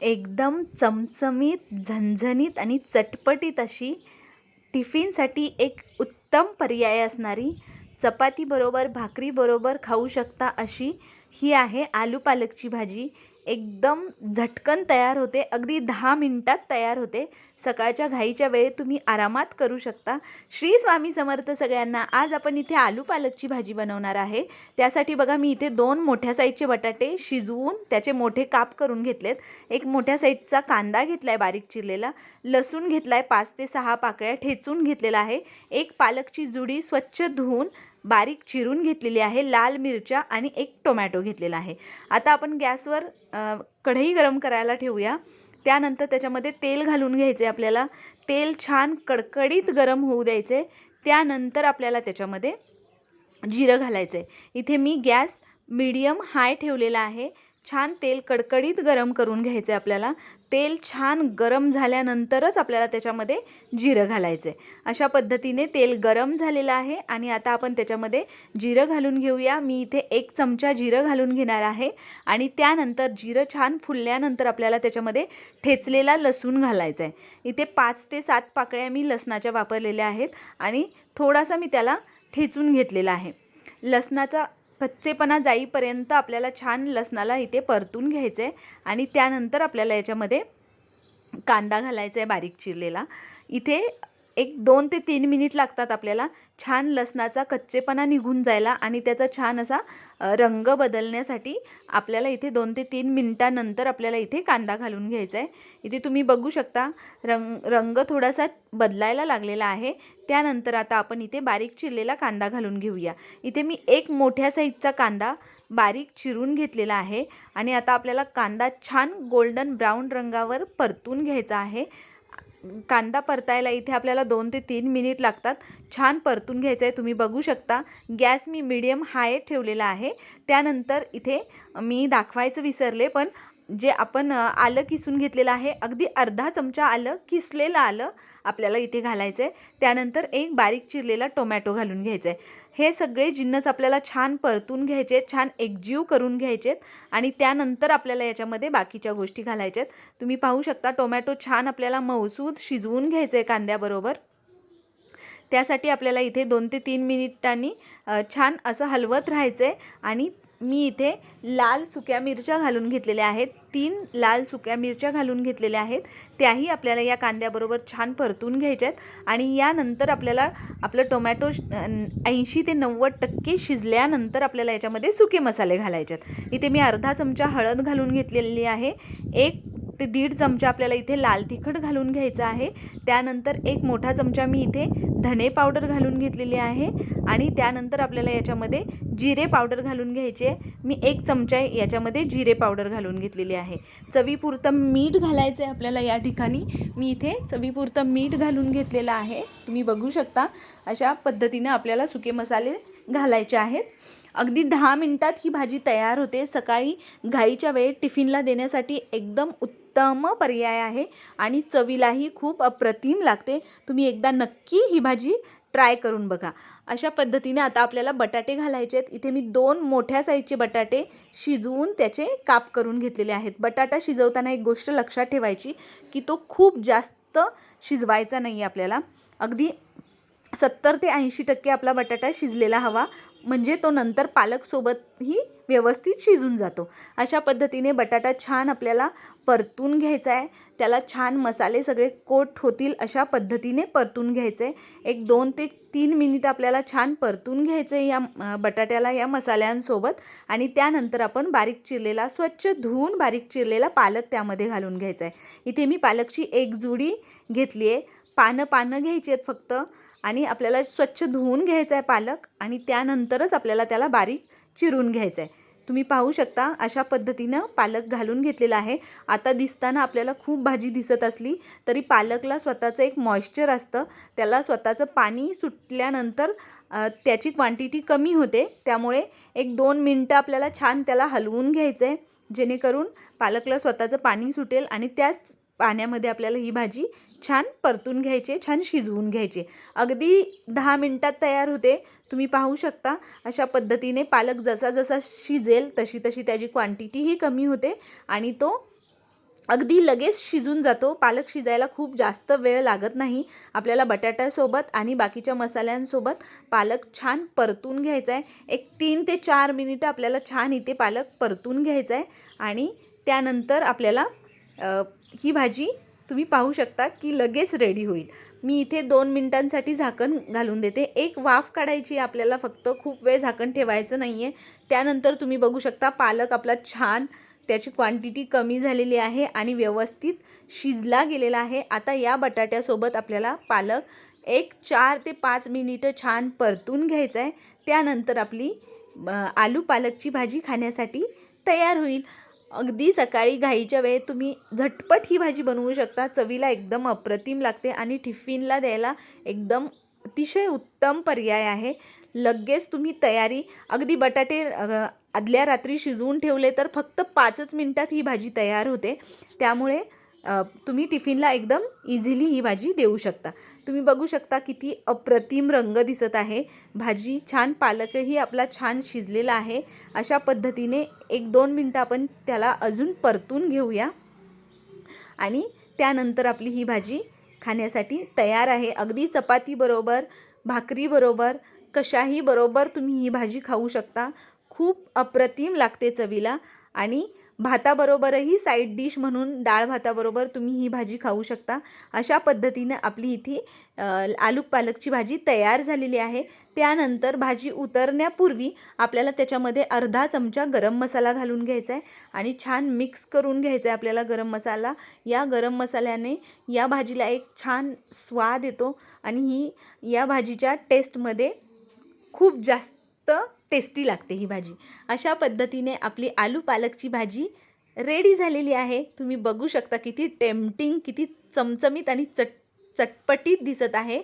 एकदम चमचमीत झणझणीत आणि चटपटीत अशी टिफिनसाठी एक उत्तम पर्याय असणारी चपातीबरोबर भाकरीबरोबर खाऊ शकता अशी ही आहे आलू पालकची भाजी. एकदम झटकन तयार होते. अगदी दहा मिनटात तयार होते. सकाळच्या घाईच्या वेळेत तुम्ही आरामात करू शकता. श्री स्वामी समर्थ सगळ्यांना आज आपण इथे आलू पालकची भाजी बनवणार आहे. त्यासाठी बघा मी इथे दोन मोठ्या साईजचे बटाटे शिजवून त्याचे मोठे काप करून घेतलेत. एक मोठ्या साईजचा कांदा घेतला आहे बारीक चिरलेला. लसूण घेतला आहे पाच ते सहा पाकळ्या ठेचून घेतलेला आहे. एक पालकची जुडी स्वच्छ धुवून बारीक चिरून घेतलेली आहे लाल मिरच्या आणि एक टोमॅटो घेतलेला आहे. आता आपण गॅसवर कढई गरम करायला ठेवूया. त्यानंतर त्याच्यामध्ये तेल घालून घ्यायचे आपल्याला. तेल छान कडकडीत गरम होऊ द्यायचे. त्यानंतर आपल्याला त्याच्यामध्ये जिरं घालायचं आहे इथे मी गॅस मीडियम हाय ठेवलेला आहे. छान तेल कडकडीत गरम करून घ्यायचं आहे आपल्याला. तेल छान गरम झाल्यानंतरच आपल्याला त्याच्यामध्ये जिरं घालायचं आहे अशा पद्धतीने तेल गरम झालेलं आहे आणि आता आपण त्याच्यामध्ये जिरं घालून घेऊया. मी इथे एक चमचा जिरं घालून घेणार आहे आणि त्यानंतर जिरं छान फुलल्यानंतर आपल्याला त्याच्यामध्ये ठेचलेला लसूण घालायचा आहे इथे पाच ते सात पाकळ्या मी लसणाच्या वापरलेल्या आहेत आणि थोडासा मी त्याला ठेचून घेतलेला आहे. लसणाचा कच्चेपणा जाईपर्यंत आपल्याला छान लसणाला इथे परतून घ्यायचं आहे आणि त्यानंतर आपल्याला याच्यामध्ये कांदा घालायचा आहे बारीक चिरलेला. इथे एक दोन ते तीन मिनिट लागतात आपल्याला. छान लसणाचा कच्चेपणा निघून जायला आणि त्याचा छान असा रंग बदलण्यासाठी आपल्याला इथे दोन ते तीन मिनटानंतर आपल्याला इथे कांदा घालून घ्यायचा आहे इथे तुम्ही बघू शकता रंग रंग थोडासा बदलायला लागलेला आहे. त्यानंतर आता आपण इथे बारीक चिरलेला कांदा घालून घेऊया. इथे मी एक मोठ्या साईजचा कांदा बारीक चिरून घेतलेला आहे आणि आता आपल्याला कांदा छान गोल्डन ब्राऊन रंगावर परतून घ्यायचा आहे. कांदा परतायला इथे आपल्याला दोन ते तीन मिनिट लागतात. छान परतून घ्यायचं आहे तुम्ही बघू शकता. गॅस मी मीडियम हाय ठेवलेला आहे. त्यानंतर इथे मी दाखवायचं विसरले पण जे आपण आलं किसून घेतलेलं आहे अगदी अर्धा चमचा आलं किसलेलं आलं आपल्याला इथे घालायचं आहे त्यानंतर एक बारीक चिरलेला टोमॅटो घालून घ्यायचा आहे हे सगळे जिन्नस आपल्याला छान परतून घ्यायचे आहेत छान एकजीव करून घ्यायचे आहेत आणि त्यानंतर आपल्याला याच्यामध्ये बाकीच्या गोष्टी घालायच्या आहेत तुम्ही पाहू शकता टोमॅटो छान आपल्याला मऊसूद शिजवून घ्यायचं आहे कांद्याबरोबर. त्यासाठी आपल्याला इथे दोन ते तीन मिनिटांनी छान असं हलवत राहायचं आहे आणि मी इथे लाल सुक्या मिरच्या घालून घेतलेल्या आहेत. तीन लाल सुक्या मिरच्या घालून घेतलेल्या आहेत. त्याही आपल्याला या कांद्याबरोबर छान परतून घ्यायच्या आहेत आणि यानंतर आपल्याला आपलं टोमॅटो ऐंशी ते नव्वद टक्के शिजल्यानंतर आपल्याला याच्यामध्ये सुके मसाले घालायचे आहेत इथे मी अर्धा चमचा हळद घालून घेतलेली आहे. एक ते दीड चमचा आपल्याला इथे लाल तिखट घालून घ्यायचा आहे. त्यानंतर एक मोठा चमचा मी इथे धने पावडर घालून घेतलेली आहे. आणि त्यानंतर आपल्याला याच्यामध्ये जिरे पावडर घालून घ्यायचे. मी एक चमचा याच्यामध्ये जिरे पावडर घालून घेतलेली आहे. चवीपुरतं मीठ घालायचं आहे आपल्याला या ठिकाणी. मी इथे चवीपुरतं मीठ घालून घेतलेलं आहे. तुम्ही बघू शकता अशा पद्धतीनं आपल्याला सुके मसाले घालायचे आहेत. अगदी दहा मिनटात ही भाजी तयार होते. सकाळी घाईच्या वेळेत टिफिनला देण्यासाठी एकदम उत्तम पर्याय आहे आणि चवीलाही खूप अप्रतिम लागते. तुम्ही एकदा नक्की ही भाजी ट्राय करून बघा. अशा पद्धतीने आता आपल्याला बटाटे घालायचे आहेत. इथे मी दोन मोठ्या साईजचे बटाटे शिजवून त्याचे काप करून घेतलेले आहेत. बटाटा शिजवताना एक गोष्ट लक्षात ठेवायची की तो खूप जास्त शिजवायचा नाही आपल्याला. अगदी सत्तर ते ऐंशी टक्के आपला बटाटा शिजलेला हवा. म्हणजे तो नंतर पालकसोबतही व्यवस्थित शिजून जातो. अशा पद्धतीने बटाटा छान आपल्याला परतून घ्यायचा आहे. त्याला छान मसाले सगळे कोट होतील अशा पद्धतीने परतून घ्यायचे. आहे एक दोन ते तीन मिनिट आपल्याला छान परतून घ्यायचं आहे या बटाट्याला या मसाल्यांसोबत. आणि त्यानंतर आपण बारीक चिरलेला स्वच्छ धुवून बारीक चिरलेला पालक त्यामध्ये घालून घ्यायचा आहे. इथे मी पालकची एक जुडी घेतली आहे. पानं पानं घ्यायची आहेत फक्त. आणि आपल्याला स्वच्छ धुवून घ्यायचं आहे पालक आणि त्यानंतरच आपल्याला त्याला बारीक चिरून घ्यायचं आहे तुम्ही पाहू शकता अशा पद्धतीनं पालक घालून घेतलेला आहे. आता दिसताना आपल्याला खूप भाजी दिसत असली तरी पालकला स्वतःचं एक मॉइश्चर असतं. त्याला स्वतःचं पाणी सुटल्यानंतर त्याची क्वांटिटी कमी होते. त्यामुळे एक दोन मिनटं आपल्याला छान त्याला हलवून घ्यायचं आहे जेणेकरून पालकला स्वतःचं पाणी सुटेल आणि त्याच पाण्यामध्ये आपल्याला ही भाजी छान परतून घ्यायची आहे, छान शिजवून घ्यायची. अगदी दहा मिनटात तयार होते. तुम्ही पाहू शकता अशा पद्धतीने पालक जसा जसा शिजेल तशी तशी त्याची क्वांटिटीही कमी होते आणि तो अगदी लगेच शिजून जातो. पालक शिजायला खूप जास्त वेळ लागत नाही. आपल्याला बटाट्यासोबत आणि बाकीच्या मसाल्यांसोबत पालक छान परतून घ्यायचा आहे एक तीन ते चार मिनिटं आपल्याला छान इथे पालक परतून घ्यायचा आहे आणि त्यानंतर आपल्याला ही भाजी तुम्ही पाहू शकता की लगेच रेडी होईल. मी इथे दोन मिनटांसाठी झाकण घालून देते. एक वाफ काढायची आपल्याला फक्त. खूप वेळ झाकण ठेवायचं नाही आहे त्यानंतर तुम्ही बघू शकता पालक आपला छान त्याची क्वांटिटी कमी झालेली आहे आणि व्यवस्थित शिजला गेलेला आहे. आता या बटाट्यासोबत आपल्याला पालक एक चार ते पाच मिनिटं छान परतून घ्यायचं आहे त्यानंतर आपली आलू पालकची भाजी खाण्यासाठी तयार होईल. अगदी सकाळी घाईच्या वेळेत तुम्ही झटपट ही भाजी बनवू शकता. चवीला एकदम अप्रतिम लागते आणि टिफिनला द्यायला एकदम अतिशय उत्तम पर्याय आहे. लगेच तुम्ही तयारी अगदी बटाटे आदल्या रात्री शिजवून ठेवले तर फक्त पाचच मिनटात ही भाजी तयार होते. त्यामुळे तुम्ही टिफिनला एकदम इझिली ही भाजी देऊ शकता. तुम्ही बघू शकता किती अप्रतिम रंग दिसत आहे. भाजी छान पालकही आपला छान शिजलेला आहे. अशा पद्धतीने एक दोन मिनटं आपण त्याला अजून परतून घेऊया. आणि त्यानंतर आपली ही भाजी खाण्यासाठी तयार आहे. अगदी चपातीबरोबर भाकरीबरोबर कशाही बरोबर तुम्ही ही भाजी खाऊ शकता. खूप अप्रतिम लागते चवीला. आणि भाताबरोबरही साईड डिश म्हणून डाळ भाताबरोबर तुम्ही ही भाजी खाऊ शकता. अशा पद्धतीनं आपली इथे आलू पालकची भाजी तयार झालेली आहे. त्यानंतर भाजी उतरण्यापूर्वी आपल्याला त्याच्यामध्ये अर्धा चमचा गरम मसाला घालून घ्यायचा आहे आणि छान मिक्स करून घ्यायचा आहे आपल्याला गरम मसाला. या गरम मसाल्याने या भाजीला एक छान स्वाद येतो आणि ही या भाजीच्या टेस्टमध्ये खूप जास्त टेस्टी लागते ही भाजी. अशा पद्धतीने आपली आलू पालकची भाजी रेडी झालेली आहे. तुम्ही बघू शकता किती टेम्पटिंग किती चमचमीत आणि चट चटपटीत दिसत आहे.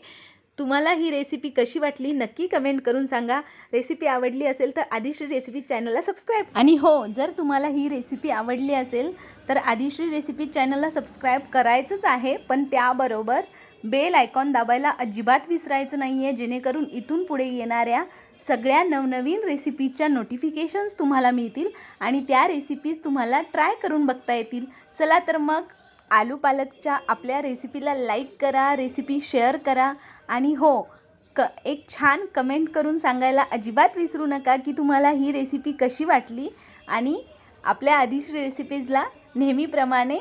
तुम्हाला ही रेसिपी कशी वाटली नक्की कमेंट करून सांगा. रेसिपी आवडली असेल तर आदिश्री रेसिपी चॅनलला सबस्क्राईब आणि हो जर तुम्हाला ही रेसिपी आवडली असेल तर आदिश्री रेसिपी चॅनलला सबस्क्राईब करायचंच आहे. पण त्याबरोबर बेल आयकॉन दाबायला अजिबात विसरायचं नाही आहे जेणेकरून इथून पुढे येणाऱ्या सगळ्या नवनवीन रेसिपीजच्या नोटिफिकेशन्स तुम्हाला मिळतील आणि त्या रेसिपीज तुम्हाला ट्राय करून बघता येतील. चला तर मग आलू पालकच्या आपल्या रेसिपीला लाईक करा रेसिपी शेअर करा आणि हो क एक छान कमेंट करून सांगायला अजिबात विसरू नका की तुम्हाला ही रेसिपी कशी वाटली आणि आपल्या आधीच रेसिपीजला नेहमीप्रमाणे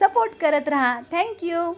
सपोर्ट करत राहा. थँक्यू